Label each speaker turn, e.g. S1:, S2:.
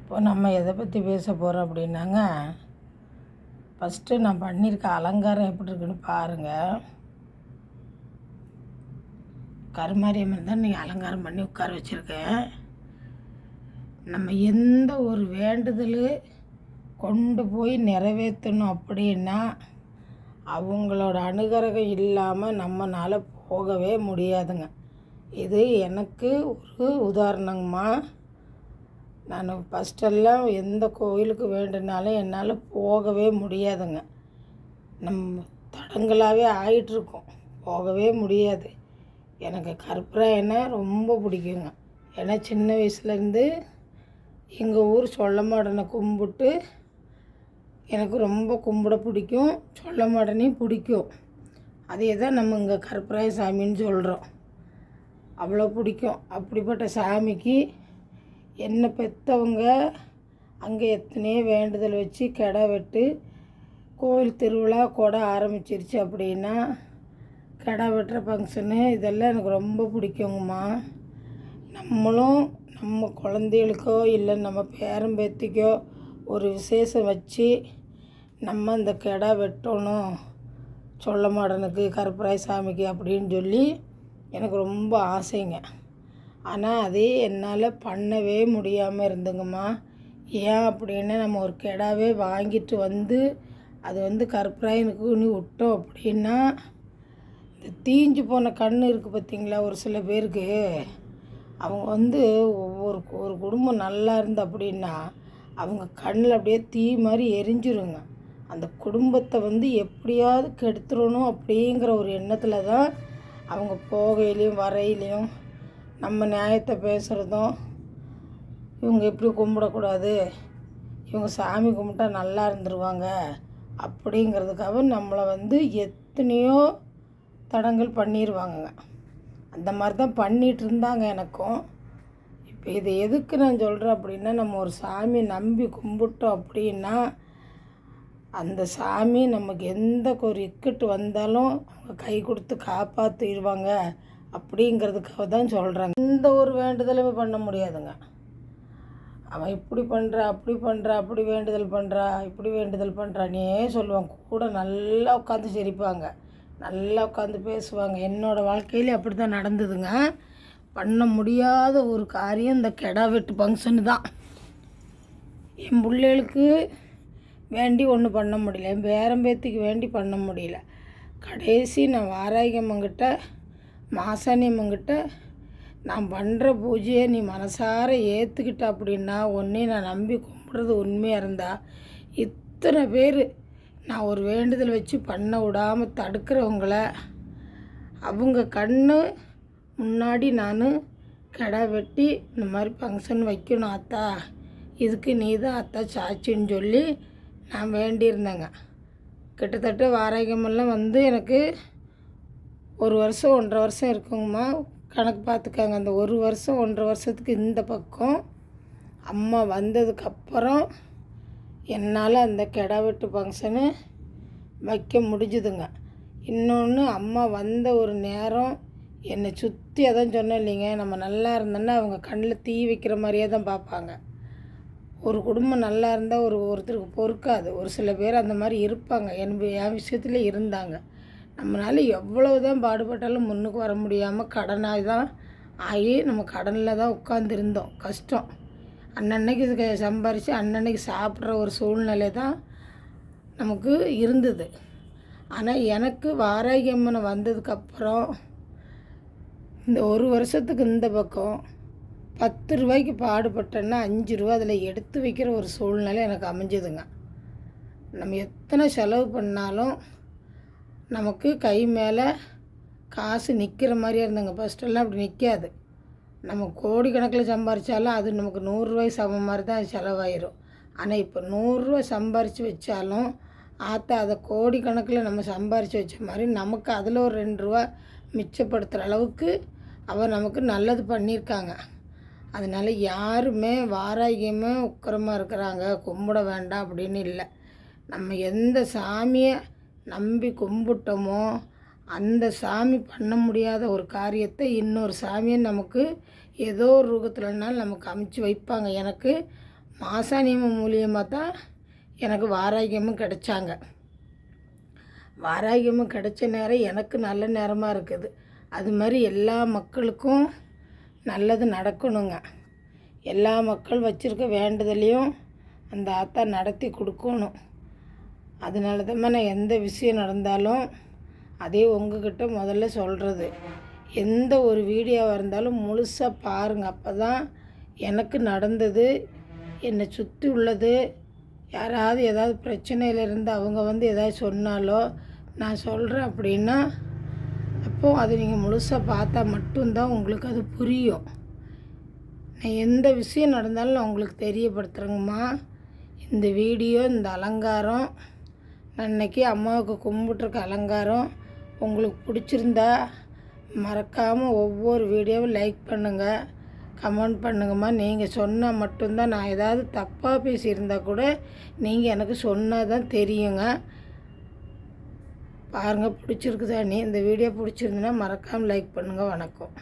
S1: இப்போ நம்ம எதை பற்றி பேச போகிறோம் அப்படின்னாங்க ஃபஸ்ட்டு நான் பண்ணியிருக்க அலங்காரம் எப்படி இருக்குன்னு பாருங்கள் கருமாரியம்மன் தான் நீங்கள் அலங்காரம் பண்ணி உட்கார வச்சுருக்கேன். நம்ம எந்த ஒரு வேண்டுதல் கொண்டு போய் நிறைவேற்றணும் அப்படின்னா அவங்களோட அனுகிரகம் இல்லாமல் நம்மளால் போகவே முடியாதுங்க. இது எனக்கு ஒரு உதாரணங்கம்மா. நான் ஃபஸ்ட்டெல்லாம் எந்த கோயிலுக்கு வேண்டுனாலும் என்னால் போகவே முடியாதுங்க. நம்ம தடங்களாகவே ஆயிட்டுருக்கோம். போகவே முடியாது. எனக்கு கற்பராயனை ரொம்ப பிடிக்குங்க. ஏன்னா சின்ன வயசுலேருந்து எங்கள் ஊர் சொல்லமாடனை கும்பிட்டு எனக்கு ரொம்ப கும்பிட பிடிக்கும். சொல்லமாடனையும் பிடிக்கும். அதே தான் நம்ம இங்கே கற்பூராய சாமின்னு சொல்கிறோம் அவ்வளோ பிடிக்கும். அப்படிப்பட்ட சாமிக்கு என்னை பெற்றவங்க அங்கே எத்தனையோ வேண்டுதல் வச்சு கிடா வெட்டு கோவில் திருவிழா கொடை ஆரம்பிச்சிருச்சு அப்படின்னா கிடா வெட்டுற ஃபங்க்ஷனு இதெல்லாம் எனக்கு ரொம்ப பிடிக்குங்கம்மா. நம்மளும் நம்ம குழந்தைகளுக்கோ இல்லை நம்ம பேரம்பேத்திக்கோ ஒரு விசேஷம் வச்சு நம்ம இந்த கிடா வெட்டணும். சொல்ல மாடனுக்கு கருப்பராய சாமிக்கு அப்படின்னு சொல்லி எனக்கு ரொம்ப ஆசைங்க. ஆனால் அதே என்னால் பண்ணவே முடியாமல் இருந்துங்கம்மா. ஏன் அப்படின்னா நம்ம ஒரு கிடாவே வாங்கிட்டு வந்து அது வந்து கற்பராயனுக்கு நீ விட்டோம் அப்படின்னா இந்த தீஞ்சு போன கண் இருக்குது பார்த்தீங்களா ஒரு சில பேருக்கு? அவங்க வந்து ஒவ்வொரு ஒரு குடும்பம் நல்லா இருந்து அப்படின்னா அவங்க கண்ணில் அப்படியே தீ மாதிரி எரிஞ்சிருங்க. அந்த குடும்பத்தை வந்து எப்படியாவது கெடுத்துடணும் அப்படிங்கிற ஒரு எண்ணத்தில் தான் அவங்க போகையிலையும் வரையிலையும் நம்ம நியாயத்தை பேசுகிறதும் இவங்க எப்படி கும்பிடக்கூடாது இவங்க சாமி கும்பிட்டா நல்லா இருந்துருவாங்க அப்படிங்கிறதுக்காக நம்மளை வந்து எத்தனையோ தடங்கள் பண்ணிடுவாங்கங்க அந்த மாதிரி தான் பண்ணிகிட்டு இருந்தாங்க எனக்கும். இப்போ இது எதுக்கு நான் சொல்கிறேன் அப்படின்னா நம்ம ஒரு சாமி நம்பி கும்பிட்டோம் அப்படின்னா அந்த சாமி நமக்கு எந்த ஒரு இக்கட்டு வந்தாலும் அவங்க கை கொடுத்து காப்பாற்றிடுவாங்க அப்படிங்கிறதுக்காக தான் சொல்கிறாங்க எந்த ஒரு வேண்டுதலுமே பண்ண முடியாதுங்க. அவன் இப்படி பண்ணுறா அப்படி பண்ணுறா அப்படி வேண்டுதல் பண்ணுறா இப்படி வேண்டுதல் பண்ணுறானே சொல்லுவான் கூட நல்லா உட்காந்து சிரிப்பாங்க. நல்லா உட்காந்து பேசுவாங்க. என்னோடய வாழ்க்கையில அப்படி தான் நடந்ததுங்க. பண்ண முடியாத ஒரு காரியம் இந்த கெடா வெட்டு ஃபங்க்ஷனு தான். என் பிள்ளைகளுக்கு வேண்டி ஒன்றும் பண்ண முடியல. என் பேரம்பேத்திக்கு வேண்டி பண்ண முடியல. கடைசி நான் வாராகியம்மங்கிட்ட மாசாணியம்மங்கிட்ட நான் பண்ணுற பூஜையை நீ மனசார ஏற்றுக்கிட்ட அப்படின்னா ஒன்றே நான் நம்பி கும்பிட்றது உண்மையாக இருந்தால் இத்தனை பேர் நான் ஒரு வேண்டுதல் வச்சு பண்ண விடாமல் தடுக்கிறவங்கள அவங்க கண்ணு முன்னாடி நான் கடை வெட்டி இந்த மாதிரி ஃபங்க்ஷன் வைக்கணும் அத்தா. இதுக்கு நீ தான் அத்தா சாட்சின்னு சொல்லி நான் வேண்டியிருந்தேங்க. கிட்டத்தட்ட வாராகியமெல்லாம் வந்து எனக்கு ஒரு வருஷம் ஒன்றரை வருஷம் இருக்குங்கம்மா. கணக்கு பார்த்துக்காங்க. அந்த ஒரு வருஷம் ஒன்றரை வருஷத்துக்கு இந்த பக்கம் அம்மா வந்ததுக்கப்புறம் என்னால் அந்த கெடா வெட்டு ஃபங்க்ஷனு வைக்க முடிஞ்சுதுங்க. இன்னொன்று அம்மா வந்த ஒரு நேரம் என்னை சுற்றி அதான் சொன்னேன் இல்லைங்க நம்ம நல்லா இருந்தோன்னா அவங்க கண்ணில் தீ வைக்கிற மாதிரியே தான் பார்ப்பாங்க. ஒரு குடும்பம் நல்லா இருந்தால் ஒரு ஒருத்தருக்கு பொறுக்காது. ஒரு சில பேர் அந்த மாதிரி இருப்பாங்க. என் என் விஷயத்தில் இருந்தாங்க. நம்மளால் எவ்வளோ தான் பாடுபட்டாலும் முன்னுக்கு வர முடியாமல் கடனாக தான் ஆகி நம்ம கடனில் தான் உட்காந்துருந்தோம் கஷ்டம். அன்னன்னைக்கு இதுக்கு சம்பாரித்து அன்னன்னைக்கு சாப்பிட்ற ஒரு சூழ்நிலை தான் நமக்கு இருந்தது. ஆனால் எனக்கு வாராகி அம்மனை வந்ததுக்கப்புறம் இந்த ஒரு வருஷத்துக்கு இந்த பக்கம் பத்து ரூபாய்க்கு பாடுபட்டேன்னா அஞ்சு ரூபா அதில் எடுத்து வைக்கிற ஒரு சூழ்நிலை எனக்கு அமைஞ்சதுங்க. நம்ம எத்தனை செலவு பண்ணாலும் நமக்கு கை மேலே காசு நிற்கிற மாதிரியே இருந்தங்க. ஃபஸ்ட்டெல்லாம் அப்படி நிற்காது நம்ம கோடிக்கணக்கில் சம்பாரித்தாலும் அது நமக்கு நூறுரூவாய் சமம் மாதிரி தான் செலவாயிரும். ஆனால் இப்போ நூறுரூவா சம்பாரித்து வச்சாலும் ஆற்றா அதை கோடிக்கணக்கில் நம்ம சம்பாரித்து வச்ச மாதிரி நமக்கு அதில் ஒரு ரெண்டு ரூபா மிச்சப்படுத்துகிற அளவுக்கு அவள் நமக்கு நல்லது பண்ணியிருக்காங்க. அதனால் யாருமே வாராகியமே உக்கரமாக இருக்கிறாங்க. கும்பிட வேண்டாம் அப்படின்னு இல்லை. நம்ம எந்த சாமியை நம்பி கும்பிட்டோமோ அந்த சாமி பண்ண முடியாத ஒரு காரியத்தை இன்னொரு சாமியை நமக்கு ஏதோ ஒரு ரூபத்துலனாலும் நமக்கு அமைச்சு வைப்பாங்க. எனக்கு மாசாணியம்மன் மூலியமாக தான் எனக்கு வாராகியமும் கிடைச்சாங்க. வாராகியமும் கிடைச்ச நேரம் எனக்கு நல்ல நேரமாக இருக்குது. அது மாதிரி எல்லா மக்களுக்கும் நல்லது நடக்கணுங்க. எல்லா மக்கள் வச்சுருக்க வேண்டுதலையும் அந்த ஆத்தா நடத்தி கொடுக்கணும். அதனால தான் நான் எந்த விஷயம் நடந்தாலும் அதே உங்ககிட்ட முதல்ல சொல்கிறது எந்த ஒரு வீடியோவாக இருந்தாலும் முழுசாக பாருங்கள் அப்போ தான் எனக்கு நடந்தது என்னை சுற்றி உள்ளது யாராவது ஏதாவது பிரச்சனையில் இருந்து அவங்க வந்து ஏதாவது சொன்னாலோ நான் சொல்கிறேன் அப்படின்னா அப்போது அது நீங்கள் முழுசாக பார்த்தா மட்டும்தான் உங்களுக்கு அது புரியும். நான் எந்த விஷயம் நடந்தாலும் நான் உங்களுக்கு தெரியப்படுத்துகிறேங்கம்மா இந்த வீடியோ இந்த அலங்காரம் அன்னைக்கு அம்மாவுக்கு கும்பிட்ருக்க அலங்காரம் உங்களுக்கு பிடிச்சிருந்தா மறக்காமல் ஒவ்வொரு வீடியோவும் லைக் பண்ணுங்கள் கமெண்ட் பண்ணுங்கம்மா. நீங்கள் சொன்னால் மட்டும்தான் நான் ஏதாவது தப்பாக பேசியிருந்தா கூட நீங்கள் எனக்கு சொன்னால் தான் தெரியுங்க. பாருங்கள் பிடிச்சிருக்குதா? நீ இந்த வீடியோ பிடிச்சிருந்துன்னா மறக்காமல் லைக் பண்ணுங்கள் வணக்கம்.